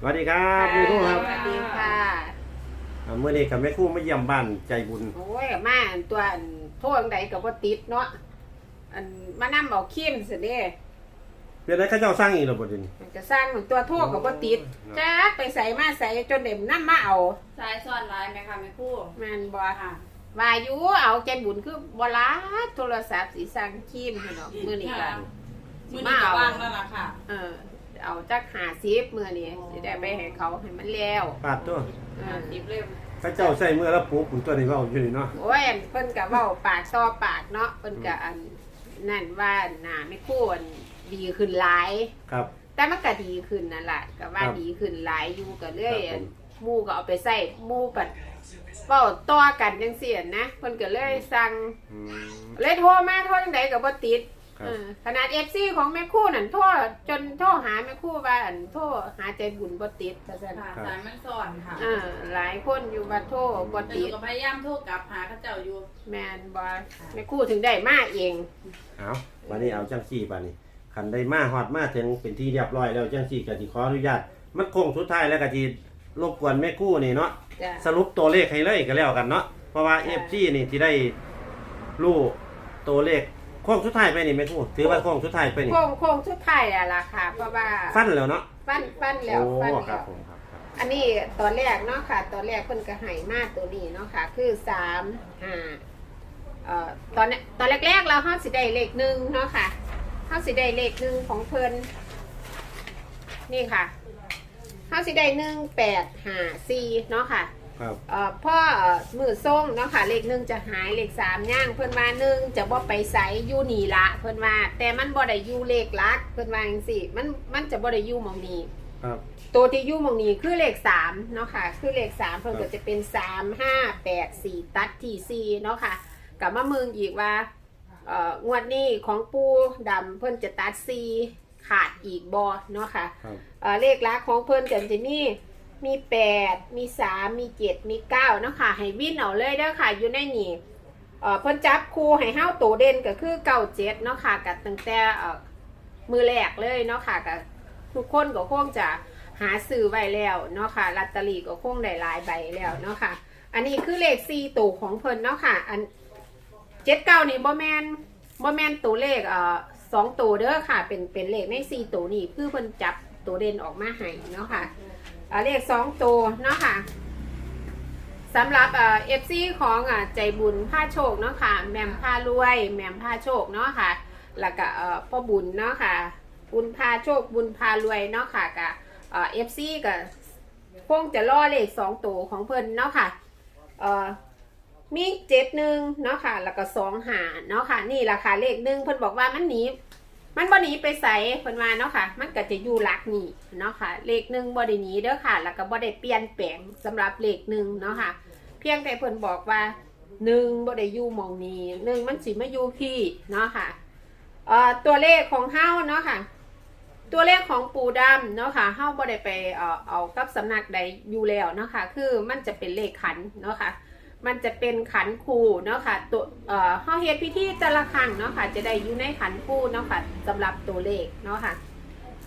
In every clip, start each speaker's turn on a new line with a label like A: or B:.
A: สวัสดีครับแม่ครู่ครับ
B: สวัสดีค่ะ
A: อ่าเมื่อนี้กับแม่ครู่มาเยี่ยมบ้านใจบุญ
B: โอ้ยมาอันตัวอันโทษอันใดก็บ่ติดเนาะ อันมานำเอาขี้มสิเด้
A: เป็นไรข้าเจ้าสร้างอีกหรือเปล่าเดี๋ยวนี้
B: มันก็สร้างเหมือนตัวโทษก็บ่ติด
A: โอ้
B: จักไปใส่มาใส่จนเด็มนำมาเอา
C: สายซ่อนลายไหมคะแม่ครู่
B: แม่นบ่
C: ค่ะ
B: ว่าอยู่เอาใจบุญคือบ่ลาโทรศัพท์สิสั่งขี้มให้เนาะมื้อนี้ก็
C: มือนี้ก็ว่างแล้วล่ะค่ะ
B: เออ เอาจัก50มื้อนี้สิได้ไปให้เขาให้มันแล้ว
A: ปาดตัว
B: เอ
C: อ่า
B: อ
C: สิบเล่ม
A: ข้าเจ้าใส่เมื่อแล้วปุ๊บผมตัวนี้เว่าอยู่นี่เนาะ
B: โอ้ยอันเพิ่นก็เว้าปากต่อปากเนาะเพิ่นก็อันนั่นว่าหน้าไม่ควรดีขึ้นหลาย
A: ครับ
B: แต่มันก็ดีขึ้นนั่นแหละก็ว่า
A: ครับ
B: ดีขึ้นหลายอยู่ก็เรื่อย
A: ครับผม
B: หมู่ก็เอาไปใส่หมู่กันเว้าต่อกันจังซี่นะเพิ่นก็เลยสั่ง
A: อืม
B: เลยโทรมาโทรจังไดก็บ่ติด
A: ครับ
B: เออขนาด FC ของแม่ครู่นั่นโทรจนโทรหาแม่ครู่ว่าอันโทรหาใจบุญบ่ติดว่าซั่น
C: ค่ะสายมันซ่อนค่ะ
B: เออหลายคนอยู่ว่าโทรบ่
C: แต่อ
B: ติ
C: ยู่
B: ด
C: กับพยายามโทรกลับหาเข้าเจ้าอยู่
B: แม่นบ่แม่ครู่ถึงได้มาเอง
A: เอาวันนี้เอาจังซี่บัดนี้ขันได้มาฮอดมาถึงเป็นที่เรียบร้อยแล้วจังซี่ก็สิขออนุญาต มันโค้งสุดท้ายแล้วก็สิรบกวนแม่ครู่นี่เนาะ
B: จ้ะ
A: สรุปตัวเลขให้เลยก็แล้วกันเนาะ เพราะว่า
B: ค่ะ
A: FG นี่ที่ได้รู้ตัวเลข โค้งสุดท้ายไปนี่แม่ครู่ถือว่าโค้งสุดท้ายไปนี่
B: โค้งโค้งสุดท้ายแล้วล่ะค่ะ เพราะว่า
A: ฟันแล้วเนาะ
B: ปั้นปั้นแล้ว
A: โอ้
B: ปั้น
A: ครั
B: แล้
A: บ
B: ว
A: ผมครับครับ
B: อันนี้ตอนแรกเนาะค่ะตอนแรกเพิ่นก็ให้มาตัวนี้เนาะค่ะ คือสามห้าเอ่อตอนนี้ตอนแรกๆเราเฮาสิได้เลขหนึ่งเนาะค่ะเฮาสิได้เลขหนึ่งของเพิ่นนี่ค่ะเฮาสิได้หนึ่งแปดห้าสี่เนาะค่ะ
A: ครับ
B: เอ่อพ่อเอ่อมือส่งเนาะค่ะเลขหนึ่งจะหายเลขสามย่างเพิ่นว่าหนึ่งจะบ่ไปใสอยู่นี่ละเพิ่นว่า แต่มันบ่ได้อยู่เลขหลักเพิ่นว่าจังซี่มันมันจะบ่ได้อยู่หมองนี้
A: ครับ
B: ตัวที่อยู่หมองนี้คือเลขสามเนาะค่ะ คือเลขสามเพิ่น
A: ครั
B: ก็
A: บ
B: จะเป็นสามห้าแปดสี่ตัดที่สี่เนาะค่ะกลับมาเมืองอีกว่าเอ่องวดนี้ของปูดำเพิ่นจะตัดสี่ขาดอีกบอเนาะค่ะ
A: ครับ
B: เอ่อเลขลักของเพิ่นกันจะมี มีแปดมีสามมีเจ็ดมีเก้าเนาะค่ะ ให้วิ่นเอาเลยเด้อค่ะ อยู่ในนี่เอ่อพิ่นจับครูให้เฮาโตเด่นก็คือเก้าเจ็ดเนาะค่ะกับตั้งแต่เอ่อมือแรกเลยเนาะค่ะกับทุกคนก็คงจะหาซื้อไว้แล้วเนาะค่ะลอตเตอรี่ก็คงได้หลายใบแล้วเนาะค่ะ อันนี้คือเลขสี่ตัวของเพิ่นเนาะค่ะ อันเจ็ดเก้านี่บ่แมนบ่แมนตัวเลขเอ่อสองตัวเด้อค่ะ เป็นเป็นเลขในสี่ตัวนี่คือเพิ่นจับตัวเด่นออกมาให้เนาะค่ะ เอ่อเลขสองตัวเนาะค่ะสำหรับเอฟซีของอะใจบุญผ้าโชคเนาะค่ะแหมมผ้ารวยแหมมผ้าโชคเนาะค่ะแล้วก็พ่อบุญเนาะค่ะ บุญพาโชคบุญพารวยเนาะค่ะกับเอฟซีกับคงจะล่อเลขสองตัวของเพิ่นเนาะค่ะเอ่อมีเจ็ดหนึ่งเนาะค่ะ แล้วก็สองหาเนาะค่ะ นี่ราคาเลขหนึ่งเพิ่นบอกว่ามันหนี มันบ่หนีไปใส่เพิ่นว่าเนาะค่ะ มันก็จะอยู่หลักนี่เนาะค่ะ เลขหนึ่งบ่ได้หนีเด้อค่ะ แล้วก็บ่ได้เปลี่ยนแปลงสำหรับเลขหนึ่งเนาะค่ะ เพียงแต่เพิ่นบอกว่าหนึ่งบ่ได้อยู่มองนี้หนึ่งมันสิมาอยู่พี่เนาะค่ะเอ่อตัวเลขของเฮาเนาะค่ะ ตัวเลขของปูดำเนาะค่ะเฮาบ่ได้ไปเอ่อเอากับสำนักใดอยู่แล้วเนาะค่ะ คือมันจะเป็นเลขขันเนาะค่ะ มันจะเป็นขันคูเนาะค่ะตัวเอ่อเฮาเฮ็ดพิธีแต่ละครั้งเนาะค่ะจะได้อยู่ในขันคูเนาะค่ะสำหรับตัวเลขเนาะค่ะ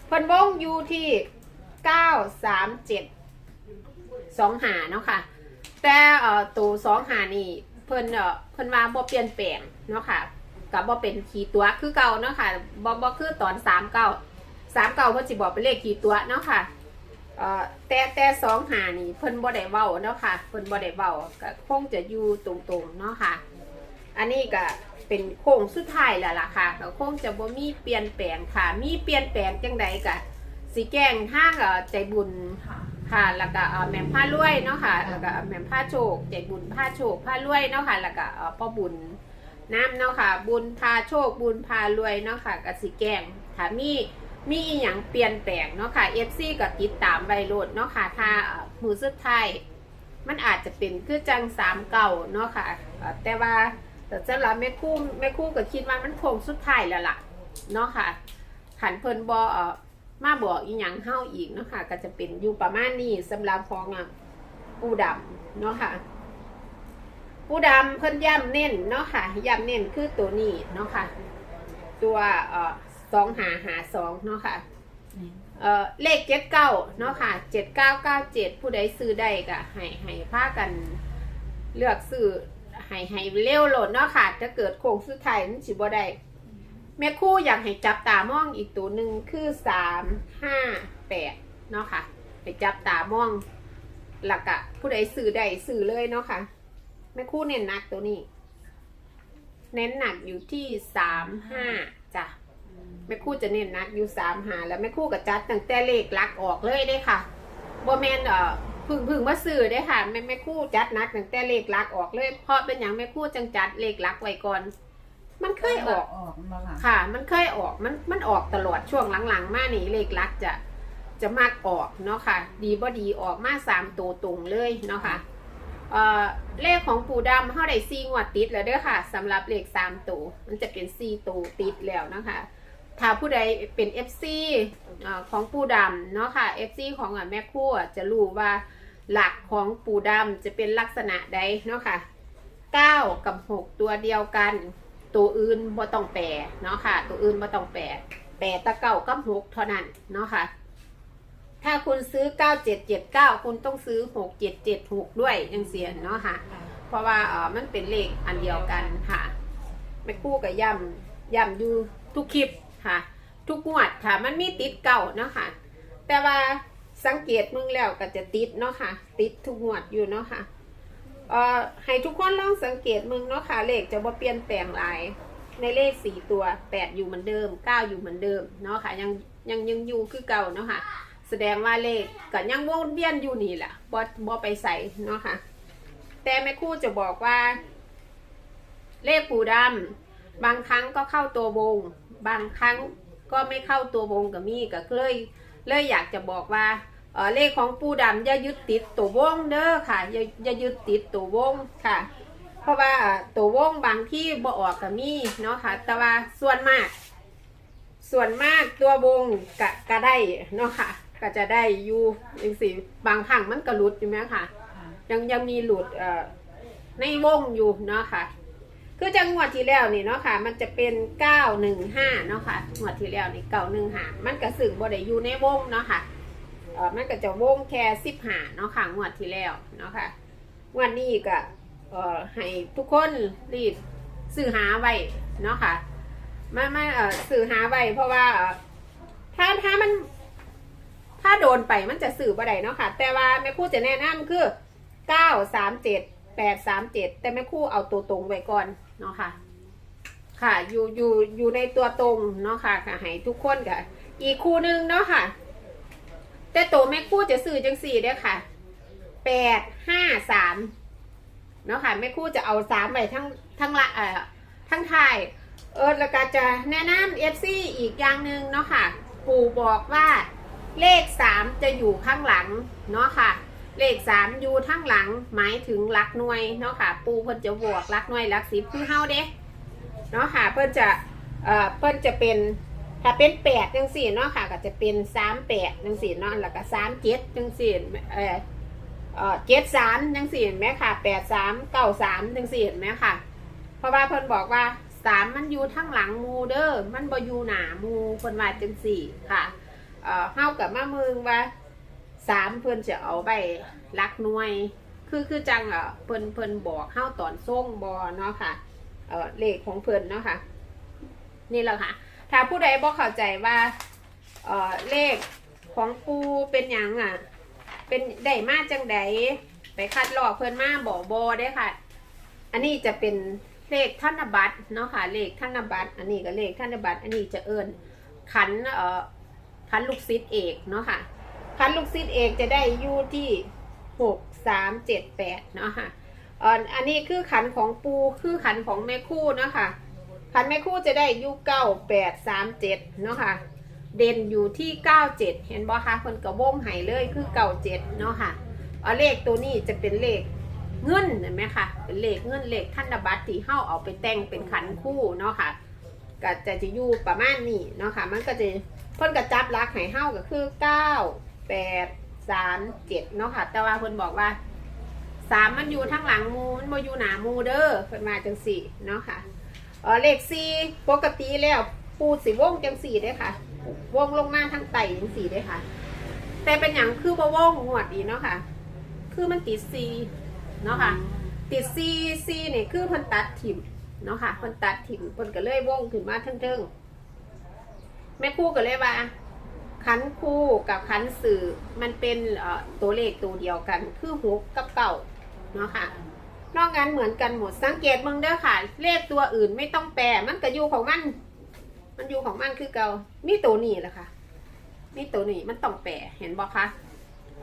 B: เพิ่นวงอยู่ที่937 2หาเนาะค่ะแต่เอ่อตัว2หานี่เพิ่นเอ่อเพิ่นว่าบ่เปลี่ยนแปลงเนาะค่ะกับบ่เป็นขีตัวคือเก่าเนาะค่ะบ่บ่คือตอนสามเก้าสามเก้าเพิ่นสิบอกเป็นเลขขีตัวเนาะค่ะ เอ่อแต่แต่สองหานี่เพิ่นบ่ได้เว้าเนาะค่ะเพิ่นบ่ได้เว้าก็คงจะอยู่ตรงๆเนาะค่ะ อันนี้ก็เป็นโค้งสุดท้ายแล้วล่ะค่ะก็คงจะบ่มีเปลี่ยนแปลงค่ะ มีเปลี่ยนแปลงจังใดก็สิแกล้งทางเอ่อใจบุญ
C: ค่ะ
B: แล้วก็เอ่อแหม่มผ้ารวยเนาะค่ะแล้วก็แหม่มผ้าโชคใจบุญผ้าโชคผ้ารวยเนาะค่ะแล้วก็เอ่อพ่อบุญน้ำเนาะค่ะ บุญพาโชคบุญพารวยเนาะค่ะกสิแกงถ้ามี มีอีหยังเปลี่ยนแปลงเนาะค่ะเอฟซีก็ติดตามใบโลดเนาะค่ะถ้ามือสุดท้ายมันอาจจะเป็นคือจังสามเก่าเนาะค่ะเอ่อแต่ว่าแต่สำหรับแม่คู่แม่คู่ก็คิดว่ามันคงสุดท้ายแล้วล่ะเนาะค่ะขันเพิ่นบอเอ่มาบอกอีหยังเฮาอีกเนาะค่ะก็จะเป็นอยู่ประมาณนี้สำหรับของอะปูดำเนาะค่ะปูดำเพิ่นย่ำเน้นเนาะค่ะย่ำเน้นคือตัวนี้เนาะค่ะตัวเอ่อ สองหาหาสองเนาะค่ะเอ่อเลขเจ็ดเก้าเนาะค่ะเจ็ดเก้าเก้าเจ็ดผู้ใดซื้อได้ก็ให้ให้พากันเลือกซื้อให้ให้เร็วโหลดเนาะค่ะถ้าเกิดโค้งสุดท้ายมันสิบ่ได้แม่ครู่อยากให้จับตามองอีกตัวหนึ่งคือสามห้าแปดเนาะค่ะให้จับตามองหลักอะผู้ใดซื้อได้ซื้อเลยเนาะค่ะแม่ครู่เน้นหนักตัวนี้ เน้นหนักอยู่ที่สามห้าจ้ะ แม่ครู่จะเน้นหนักอยู่สามหาแล้วแม่ครู่กับจัดตั้งแต่เลขหลักออกเลยได้ค่ะบ่แมนเอ่อพึ่งพึ่งมาซื้อได้ค่ะแม่แม่ครู่จัดหนักตั้งแต่เลขหลักออกเลย เพราะเป็นอย่างแม่ครู่จังจัดเลขหลักไว้ก่อน มันเคยออก
C: ออกมาค่ะ
B: ค่ะ มันเคยออกมันมันออกตลอดช่วงหลังๆ มานี่เลขหลักจะจะมากออกเนาะค่ะ ดีบ่ดีออกมาสามตัวตรงเลยเนาะค่ะเอ่อเลขของปู่ดำเท่าได้ซีงวดติดแล้วเด้อค่ะสำหรับเลขสามตัวมันจะเป็นซีตัวติดแล้วนะคะ ถ้าผู้ใดเป็น FC เอ่อของปูดำเนาะค่ะ FC ของอะแม่ครัวจะรู้ว่าหลักของปูดำจะเป็นลักษณะใดเนาะค่ะ 9 กับ 6 ตัวเดียวกัน ตัวอื่นบ่ต้องแปรเนาะค่ะ ตัวอื่นบ่ต้องแปรแปรตะเก้ากับ 6 เท่านั้นเนาะค่ะ ถ้าคุณซื้อ 9779 คุณต้องซื้อ 6776 ด้วยยังเสียเนาะค่ะ เพราะว่าเออมันเป็นเลขอันเดียวกันค่ะแม่กู้กับย่ำย่ำอยู่ทุกคลิป ค่ะ ทุกงวดค่ะ มันมีติดเก่าเนาะค่ะ แต่ว่าสังเกตมึงแล้วก็จะติดเนาะค่ะ ติดทุกงวดอยู่เนาะค่ะเอ่อให้ทุกคนลองสังเกตมึงเนาะค่ะ เลขจะบ่เปลี่ยนแปลงหลายในเลขสี่ตัวแปดอยู่เหมือนเดิมเก้าอยู่เหมือนเดิมเนาะค่ะ ยังยังยังอยู่คือเก่าเนาะค่ะ แสดงว่าเลขก็ยังวนเวียนอยู่นี่แหละบ่บ่ไปใส่เนาะค่ะ แต่แม่คู่จะบอกว่า เลขปูดำบางครั้งก็เข้าตัววง บางครั้งก็ไม่เข้าตัววงกับมีก็เลยเลยอยากจะบอกว่าเออเลขของปูดำอย่ายึดติดตัววงเด้อค่ะอย่าอย่ายึดติดตัววงค่ะ เพราะว่าตัววงบางที่บ่ออกกับมีเนาะค่ะ แต่ว่าส่วนมาก ส่วนมากตัววงกะก็ได้เนาะค่ะ ก็จะได้อยู่ยังสิบางครั้งมันก็หลุดอยู่ไหมค่ะ ยังยังมีหลุดเอ่อในวงอยู่เนาะค่ะ คือจังงวดที่แล้วนี่เนาะค่ะ มันจะเป็นเก้าหนึ่งห้าเนาะค่ะงวดที่แล้วนี่เก้าหนึ่งห้ามันก็สึงบ่ได้อยู่ในวงเนาะค่ะเออมันก็จะวงแค่สิบห้าเนาะค่ะงวดที่แล้วเนาะค่ะงวดนี้ก็เอ่อให้ทุกคนรีบซื้อหาไว้เนาะค่ะไม่ไม่เอ่อซื้อหาไว้เพราะว่าถ้าถ้ามัน ถ้าโดนไปมันจะสื่อบ่ได้เนาะค่ะ แต่ว่าแม่ครู่จะแนะนำคือเก้าสามเจ็ดแปดสามเจ็ดแต่แม่ครู่เอาตัวตรงไว้ก่อน เนาะค่ะ ค่ะอยู่อยู่อยู่ในตัวตรงเนาะค่ะค่ะให้ทุกคนค่ะ อีกคู่หนึ่งเนาะค่ะ แต่ตัวแม่คู่จะสื่อจังสี่เด้อค่ะแปดห้าสามเนาะค่ะแม่คู่จะเอาสามไว้ทั้งทั้งละเอ่อทั้งไทายเออแล้วก็จะแนะนำเอฟซีอีกอย่างหนึ่งเนาะค่ะปู่บอกว่าเลขสามจะอยู่ข้างหลังเนาะค่ะ เลขสามอยู่ข้งหลังหมายถึงลักหน่วยเนาะค่ะ ปูเพิ่นจะบวกลักหน่วยลักสิบคือเฮาเด้เนาะค่ะ เพิ่นจะเอ่อเพิ่นจะเป็นถ้าเป็นแปดจังสี่เนาะค่ะ ก็จะเป็นสามแปดจังสี่เนาะแล้วก็สามเจ็ดจังสี่เอ่อเอ่อเจ็ดสามจังสี่เห็นไหมค่ะแปดสามเก้าสามจังสี่เห็นไหมค่ะ เพราะว่าเพิ่นบอกว่าสามมันอยู่ข้งหลังมูเด้อมันบ่อยู่หนามูเพิ่นว่าจังสี่ค่ะเอ่อเฮากับมามึงว่า สามเพิ่นจะเอาไปลักหน่วย คือคือจังอ่อเพิ่นเพิ่นบอกเฮาตอนส่งบอเนาะค่ะเออเลขของเพิ่นเนาะค่ะ นี่แหละค่ะ ถ้าผู้ใดบ่เข้าใจว่าเออเลขของปูเป็นหยังอะ เป็นได้มาจังใดไปคัดลอกเพิ่นมาบ่บ่ได้ค่ะ อันนี้จะเป็นเลขธนบัตรเนาะค่ะ เลขธนบัตร อันนี้ก็เลขธนบัตร อันนี้จะเอิ้นขันเอ่อคันลูกซิดเอกเนาะค่ะ คันลูกซิดเอกจะได้อยู่ที่หกสามเจ็ดแปดเนาะค่ะอันนี้คือขันของปูคือขันของแม่คู่เนาะค่ะขันแม่คู่จะได้อยู่เก้าแปดสามเจ็ดเนาะค่ะเด่นอยู่ที่เก้าเจ็ดเห็นบ่คะคนกระวงไห้เลยคือเก้าเจ็ดเนาะค่ะเอาเลขตัวนี้จะเป็นเลขเงินเห็นไหมคะเป็นเลขเงินเลขธนบัตรที่เข้าเอาไปแต่งเป็นขันคู่เนาะค่ะก็จะจะอยู่ประมาณนี้เนาะค่ะมันก็จะเพิ่นกระจับรักให้เฮาก็คือเก้า แปดสามเจ็ดเนาะค่ะ แต่ว่าเพิ่นบอกว่าสามมันอยู่ทั้งหลังมูมันบ่อยู่หนามูเด้อเพิ่นมาจังสี่เนาะค่ะเออเลขสี่ปกติแล้วปูสิวงจังสี่เด้ค่ะ วงลงมาทั้งไตจังสี่เลยค่ะ แต่เป็นอย่างคือบ่วงงวดดีเนาะค่ะ คือมันติดซีเนาะค่ะ ติดซีซีเนี่ยคือเพิ่นตัดถิ่มเนาะค่ะเพิ่นตัดถิ่มเพิ่นก็เลยวงขึ้นมาเทิงๆแม่คู่ก็เลยว่า ขันคู่กับขันสื่อมันเป็นเอ่อตัวเลขตัวเดียวกัน คือหกกับเก่าเนาะค่ะ นอกนั้นเหมือนกันหมดสังเกตมึงเด้อค่ะ เลขตัวอื่นไม่ต้องแปลมันก็อยู่ของมัน มันอยู่ของมันคือเก่ามีตัวนี้แหละค่ะมีตัวนี้มันต้องแปลเห็นบ่คะ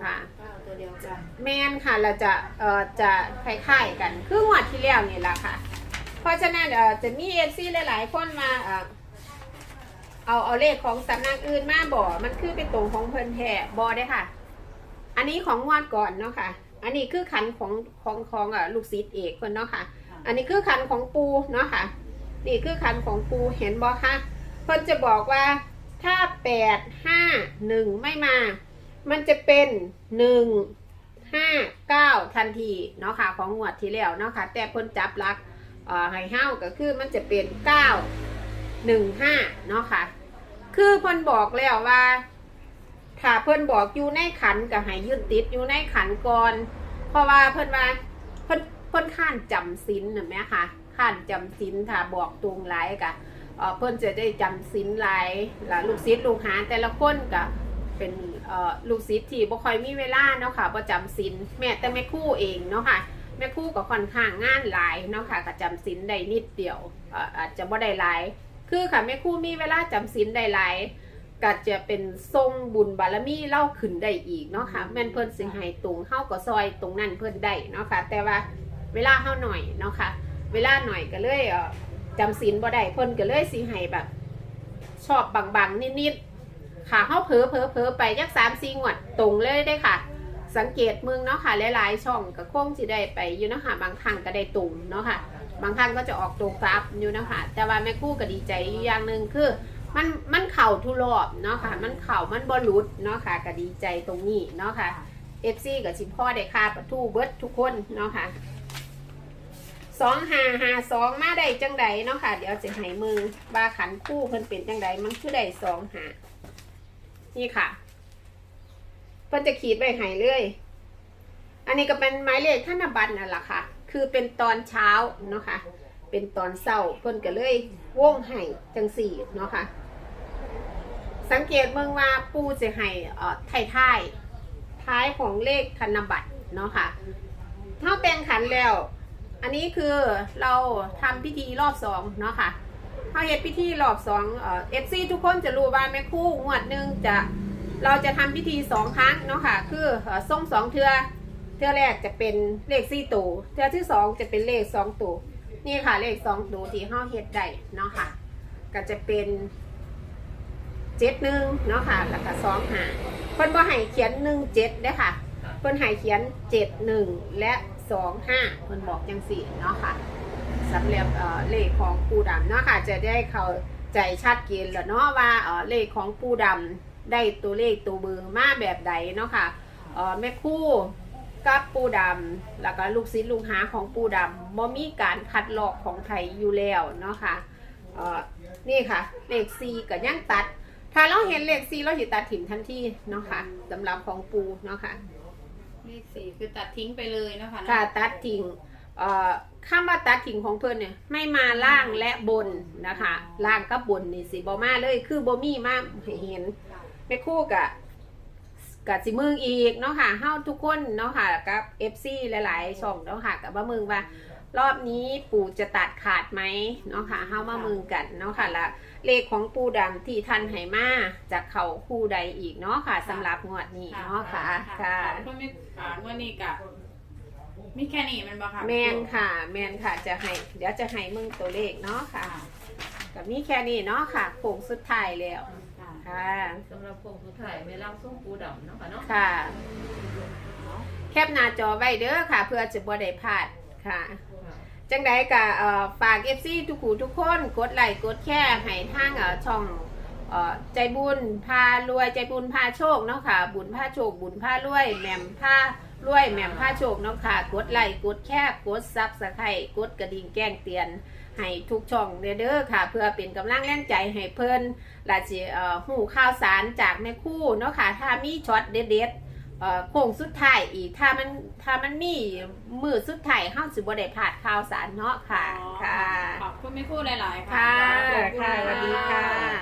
B: อ่า
C: เก้าตัวเดียวกัน
B: แมนค่ะเราจะเอ่อจะคล้ายๆกัน คืองวดที่แล้วนี่แหละค่ะ เพราะฉะนั้นเอ่อจะมีเอฟซีหลายๆคนมาเอ่อ เอาเอาเลขของสำนักอื่นมาบ่มันคือเป็นตรงของเพิ่นแท้บ่ได้อค่ะ อันนี้ของงวดก่อนเนาะค่ะ อันนี้คือขันของของของเอ่อลูกศิษย์เอกคนเนาะค่ะ อันนี้คือขันของปูเนาะค่ะ นี่คือขันของปูเห็นบ่คะเพิ่นจะบอกว่าถ้าแปดห้าหนึ่งไม่มา มันจะเป็นหนึ่งห้าเก้าทันทีเนาะค่ะของงวดที่แล้วเนาะค่ะ แต่เพิ่นจับหลักเอ่อให้เฮาก็คือมันจะเป็นเก้า หนึ่งห้าเนาะค่ะ คือเพิ่นบอกแล้วว่า ถ้าเพิ่นบอกอยู่ในขันก็ให้ยึดติดอยู่ในขันก่อน เพราะว่าเพิ่นว่าเพิ่นเพิ่นข้านจำศีลน่ะแม่ค่ะข้านจำศีลถ้าบอกตรงหลายกะเอ่อเพิ่นจะได้จำศีลหลายแล้วลูกศิษย์ลูกหาแต่ละคนก็เป็นลูกศิษย์ที่บ่ค่อยมีเวลาเนาะค่ะบ่จำศีลแม้แต่แม่คู่เองเนาะค่ะแม่คู่ก็ค่อนข้างงานหลายเนาะค่ะก็จำศีลได้นิดเดียวเอ่ออาจจะบ่ได้หลาย คือค่ะแม่คู่มีเวลาจำศีลได้หลายก็จะเป็นทรงบุญบารมีเล่าขึ้นได้อีกเนาะค่ะแม่นเพิ่นสิให้ตรงเฮาก็ซอยตรงนั้นเพิ่นได้เนาะค่ะ แต่ว่าเวลาเฮาหน่อยเนาะค่ะ เวลาหน่อยก็เลยเอ่อจำศีลบ่ได้เพิ่นก็เลยสิให้แบบ ชอบบางๆนิดๆค่ะเฮาเผลอเผลอเผลอไปยักสามสี่งวดตรงเลยได้ค่ะ สังเกตมึงเนาะค่ะหลายๆช่องก็คงสิได้ไปอยู่เนาะค่ะบางครั้งก็ได้ตรงเนาะค่ะ บางครั้งก็จะออกตรงครับอยู่เนาะค่ะแต่ว่าแม่กู้ก็ดีใจอยู่อย่างหนึ่งคือมันมันเข่าทุรอบเนาะค่ะ มันเข่ามันบอลุดเนาะค่ะก็ดีใจตรงนี้เนาะค่ะเอฟซีกับชิมพ่อได้ค่าประตูเบิร์ดทุกคนเนาะค่ะสองหาหาสองมาได้จังใดเนาะค่ะ เดี๋ยวจะให้มือว่าขันคู่เพิ่นเป็นจังใดมันคือได้สองหานี่ค่ะเพิ่นจะขีดไปให้เลย อันนี้ก็เป็นหมายเลขธนบัตรนั่นแหละค่ะ คือเป็นตอนเช้าเนาะค่ะเป็นตอนเศร้าเพิ่นก็เลยว่งให้จังสี่เนาะค่ะสังเกตเมืองว่าปูจะให้อ่อท้ายท้ายท้ายของเลขธนบัตรเนาะค่ะเท่าแตงขันแล้ว อันนี้คือเราทำพิธีรอบสองเนาะค่ะเขาเฮ็ดพิธีรอบสองเอฟซีทุกคนจะรู้ว่าแม่คู่งวดหนึ่งจะเราจะทำพิธีสองครั้งเนาะค่ะ คือเอ่อส่งสองเทือ เทือแรกจะเป็นเลขสี่ตัวเทือที่สองจะเป็นเลขสองตัวนี่ค่ะเลขสองตัวที่ห้าเฮ็ดได้เนาะค่ะ ก็จะเป็นเจ็ดหนึ่งเนาะค่ะ แล้วก็สองหาเพิ่นบ่ให้เขียนหนึ่งเจ็ดได้ค่ะเพิ่นให้เขียนเจ็ดหนึ่งและสองห้าเพิ่นบอกจังสี่เนาะค่ะสำหรับเเลขของปูดำเนาะค่ะ จะได้เข้าใจชัดเจนแล้วเนาะว่าเเลขของปูดำได้ตัวเลขตัวเบอร์มาแบบใดเนาะค่ะเอ่อแม่คู่ กับปูดำแล้วก็ลูกศิษย์ลูกหาของปูดำบ่มีการคัดลอกของไทยอยู่แล้วเนาะค่ะเอ่อนี่ค่ะเลขซีกับย่างตัด ถ้าเราเห็นเลขซีเราจะตัดถิ่มทันทีเนาะค่ะสำหรับของปูเนาะค่ะ
C: เลขสี่คือตัดทิ้งไปเลยเนาะคะ
B: ค่ะตัดทิ้งเอ่อคำว่าตัดทิ้งของเพิ่นเนี่ยไม่มาล่างและบนนะคะล่างกับบนนี่สิบ่มาเลยคือบ่มีมาให้เห็นแม่ครู่กะ กับสิมึงอีกเนาะค่ะเฮาทุกคนเนาะค่ะกับ FC หลาย ๆ ช่องเนาะค่ะกับว่ามึงว่ารอบนี้ปู่จะตัดขาดไหมเนาะค่ะเฮามามึงกันเนาะค่ะและเลขของปู่ดำที่ทันไหมาจากเขาคู่ใดอีกเนาะค่ะสำหรับงวดนี้เนาะค่ะค่ะ
C: เพื่อนไม่อ่างวันนี้กะมีแค่นี้มันบ่ค่ะ
B: แมนค่ะแมนค่ะจะให้เดี๋ยวจะให้มึงตัวเลขเนาะค่ะกับนี่แค่นี้เนาะค่ะโค้งสุดท้ายแล้ว
C: ค่ะ
B: ค่ะ
D: สำหรับโครงสุดท้ายแม่ล่างส้มปูดำเนาะค่ะเนาะ
B: ค่ะ แคปหน้าจอไว้เด้อค่ะ เพื่อจะบ่ได้พลาดค่ะจังใดก็เอ่อฝาก FC ทุกคู่ทุกคนกดไลค์กดแชร์ให้ทางเอ่อช่องเอ่อใจบุญพารวยใจบุญพาโชคเนาะค่ะ บุญพาโชค บุญพารวยแหม่มพารวยแหม่มผ้าโชคเนาะค่ะ กดไลค์กดแคบกดซับสไครต์กดกระดิ่งแจ้งเตือน ให้ทุกช่องเด้อเด้อค่ะ เพื่อเป็นกำลังแรงใจให้เพิ่นและสิเอ่อหูข่าวสารจากแม่ครู่เนาะค่ะถ้ามีช็อตเด็ดๆเอ่อโค้งสุดท้ายอีกถ้ามันถ้ามันมีมือสุดท้ายเฮาสิบ่ได้พลาดข่าวสารเนาะค่ะ
C: อ๋อ
B: ค่ะ
C: ขอบคุณแม่ครู่หลาย ๆ
B: ค่ะ
C: ขอบณ
B: ค่ะสวัสดีค่ะ